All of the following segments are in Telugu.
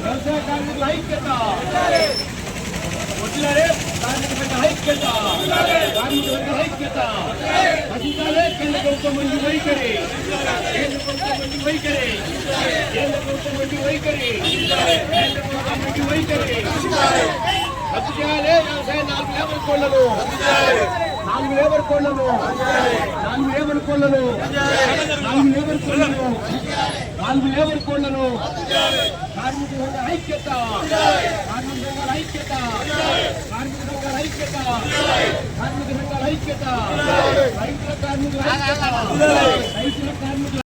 వ్యవసాయ కార్మికుల ఐక్యత వచ్చినారే కార్మిక సంఘ ఐక్యత కార్మిక సంఘ ఐక్యత నశించాలే కేంద్ర ప్రభుత్వం మంచి వైఖరి కేంద్ర ప్రభుత్వం మంచి వైఖరి కేంద్ర ప్రభుత్వం మంచి వైఖరి కేంద్ర ప్రభుత్వం మంచి వైఖరి రద్దు చేయాలి వ్యవసాయ నాలుగు లేబర్ కోళ్ళను. నాలుగు లేబర్ కోళ్ళను. నాలుగు లేబర్ కోళ్ళను. నాలుగు లేబర్ కోళ్ళను. నాలుగు లేబర్ కోళ్ళను. కార్మిక సంఘ ఐక్యత. కార్మిక సంఘాల ఐక్యత. కార్మిక సంఘాల ఐక్యత. కార్మిక సంఘాల ఐక్యత. రైతుల కార్మికుల ఐక్యత. రైతుల కార్మికుల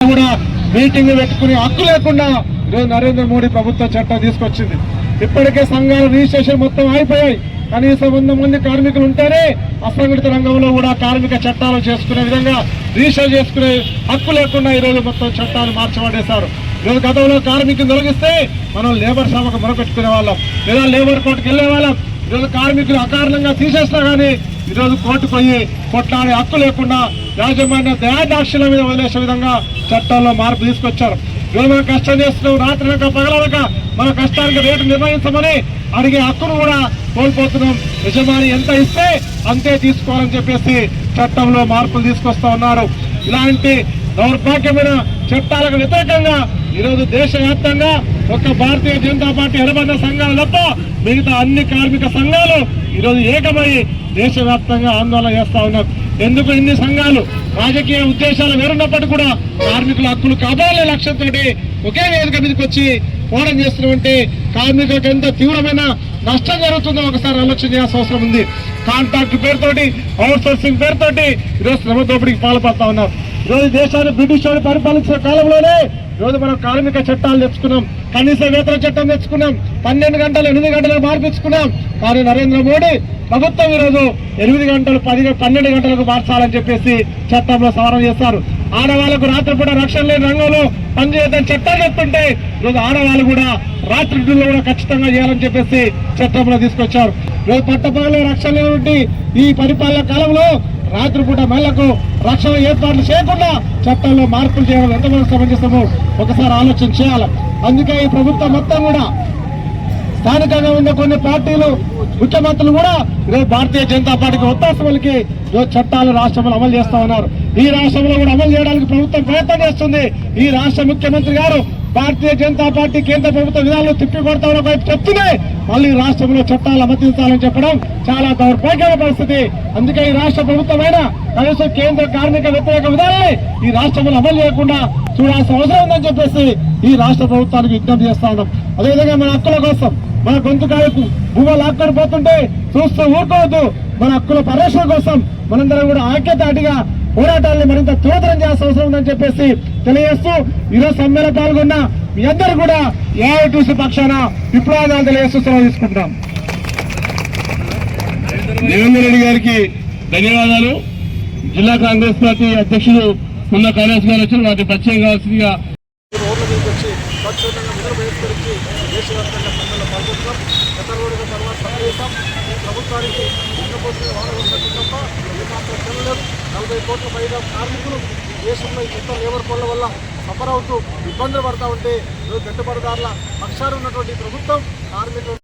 కూడా మీటింగ్ పెట్టుకుని హక్కు లేకుండా నరేంద్ర మోడీ ప్రభుత్వం చట్టం తీసుకొచ్చింది. ఇప్పటికే సంఘాల రిజిస్ట్రేషన్ మొత్తం అయిపోయాయి కనీసం వంద మంది కార్మికులు ఉంటేనే అసంఘటిత రంగంలో కూడా కార్మిక చట్టాలు చేసుకునే విధంగా రిజిస్టర్ చేసుకునే హక్కు లేకుండా ఈరోజు మొత్తం చట్టాలు మార్చబడేశారు. ఈరోజు గతంలో కార్మికులు తొలగిస్తే మనం లేబర్ సభకు మొరపెట్టుకునే వాళ్ళం. లేదా లేబర్ కోర్టుకు వెళ్ళే వాళ్ళం. ఈరోజు కార్మికులు అకారణంగా తీసేసినా కానీ ఈరోజు కోర్టుకు పోయి కొట్లాడే హక్కు లేకుండా యాజమాన్య దయాదాక్షిల మీద వదిలేసే విధంగా చట్టాల్లో మార్పు తీసుకొచ్చారు. ఈరోజు మనం కష్టం చేస్తున్నాం రాత్రనక పగలనక మన కష్టానికి రేటు నిర్ణయించమని అడిగే హక్కును కూడా కోల్పోతున్నాం. యజమాని ఎంత ఇస్తే అంతే తీసుకోవాలని చెప్పేసి చట్టంలో మార్పులు తీసుకొస్తా ఉన్నారు ఇలాంటి దౌర్భాగ్యమైన చట్టాలకు వ్యతిరేకంగా ఈరోజు దేశవ్యాప్తంగా ఒక్క భారతీయ జనతా పార్టీ ఎనబడిన సంఘాలు తప్ప మిగతా అన్ని కార్మిక సంఘాలు ఈరోజు ఏకమై దేశవ్యాప్తంగా ఆందోళన చేస్తా ఉన్నారు. ఎందుకు ఇన్ని సంఘాలు రాజకీయ ఉద్దేశాలు వేరున్నప్పటికీ కూడా కార్మికుల హక్కులు కాపాడే లక్ష్యంతో ఒకే వేదిక మీదకి వచ్చి పోరాటం చేస్తున్నామంటే కార్మికులకు ఎంత తీవ్రమైన నష్టం జరుగుతుందో ఒకసారి ఆలోచన చేయాల్సిన అవసరం ఉంది. కాంట్రాక్ట్ పేరుతోటి అవుట్ సోర్సింగ్ పేరుతోటి ఈరోజు శ్రమ దోపిడీకి పాల్పడతా ఉన్నారు ఈరోజు దేశాన్ని బ్రిటిష్ వాళ్ళు పరిపాలించిన కాలంలోనే ఈరోజు మనం కార్మిక చట్టాలు తెచ్చుకున్నాం కనీస వేతన చట్టం తెచ్చుకున్నాం పన్నెండు గంటలు ఎనిమిది గంటలకు మార్పించుకున్నాం. కానీ నరేంద్ర మోడీ ప్రభుత్వం ఈరోజు ఎనిమిది గంటలు పది పన్నెండు గంటలకు మార్చాలని చెప్పేసి చట్టంలో సవరణ చేస్తారు ఆడవాళ్ళకు రాత్రిపూట రక్షణ లేని రంగంలో పనిచేయడం చట్టాలు చెప్తుంటే ఈరోజు ఆడవాళ్ళు కూడా రాత్రి డ్యూటీలో కూడా ఖచ్చితంగా చేయాలని చెప్పేసి చట్టంలో తీసుకొచ్చారు. ఈరోజు పట్టపగల రక్షణ లేనటువంటి ఈ పరిపాలన కాలంలో రాత్రిపూట మహిళలకు రక్షణ ఏర్పాట్లు చేయకుండా చట్టంలో మార్పులు చేయడం ఎంతవరకు సమంజసము ఒకసారి ఆలోచన చేయాలి. అందుకే ఈ ప్రభుత్వం మొత్తం కూడా స్థానికంగా ఉన్న కొన్ని పార్టీలు ముఖ్యమంత్రులు కూడా రేపు భారతీయ జనతా పార్టీకి ఒత్తాసం వాళ్ళకి ఈరోజు చట్టాలు రాష్ట్రంలో అమలు చేస్తా ఉన్నారు. ఈ రాష్ట్రంలో కూడా అమలు చేయడానికి ప్రభుత్వం ప్రయత్నం చేస్తుంది. ఈ రాష్ట్ర ముఖ్యమంత్రి గారు భారతీయ జనతా పార్టీ కేంద్ర ప్రభుత్వ విధానాలు తిప్పి కొడతామని వైపు చెప్తూనే మళ్ళీ రాష్ట్రంలో చట్టాలు అమర్తించాలని చెప్పడం చాలా దౌర్భాగ్యమైన పరిస్థితి. అందుకే ఈ రాష్ట్ర ప్రభుత్వమైన కనీసం కేంద్ర కార్మిక వ్యతిరేక విధానాన్ని ఈ రాష్ట్రంలో అమలు చేయకుండా చూడాల్సిన అవసరం ఉందని చెప్పేసి ఈ రాష్ట్ర ప్రభుత్వానికి విజ్ఞప్తి చేస్తా ఉన్నాం. అదేవిధంగా మన హక్కుల కోసం మన గొంతుకాయకు భూములు లాక్కొని పోతుంటే చూస్తూ ఊరుకోవద్దు. మన హక్కుల పరిరక్షణ కోసం మనందరం కూడా ఐక్యతాటిగా పోరాటాలను మరింత తీవ్రతరం చేయాల్సిన అవసరం ఉందని చెప్పేసి తెలియజేస్తూ ఈరోజు సమ్మెలో పాల్గొన్న మీ అందరూ కూడా ఏఐటీసీ పక్షాన విప్లవాదాలు తెలియజేస్తూ సెలవు తీసుకుంటాం దేవేంద్ర రెడ్డి గారికి ధన్యవాదాలు. జిల్లా కాంగ్రెస్ పార్టీ అధ్యక్షుడు ఉన్న కైలాస్ గారు వచ్చి వాటి పరిచయం కావాల్సిందిగా రోడ్ల మీదకి వచ్చి స్వచ్ఛందంగా నిధులు బహిష్కరించి దేశవ్యాప్తంగా సమ్మెలో పాల్గొంటున్నాం. గత రోజుల తర్వాత సమ్మె చేశాం. ఈ ప్రభుత్వానికి ఇంకపోతే వాడవలసింది తప్ప ఏమాత్రం తినలేదు నలభై కోట్ల పైగా కార్మికులు దేశంలో ఈ లేబర్ కోళ్ళ వల్ల సఫర్ అవుతూ ఇబ్బందులు పడతా ఉంటే ఈరోజు గట్టుబడిదారుల పక్షాన ఉన్నటువంటి ప్రభుత్వం కార్మికులు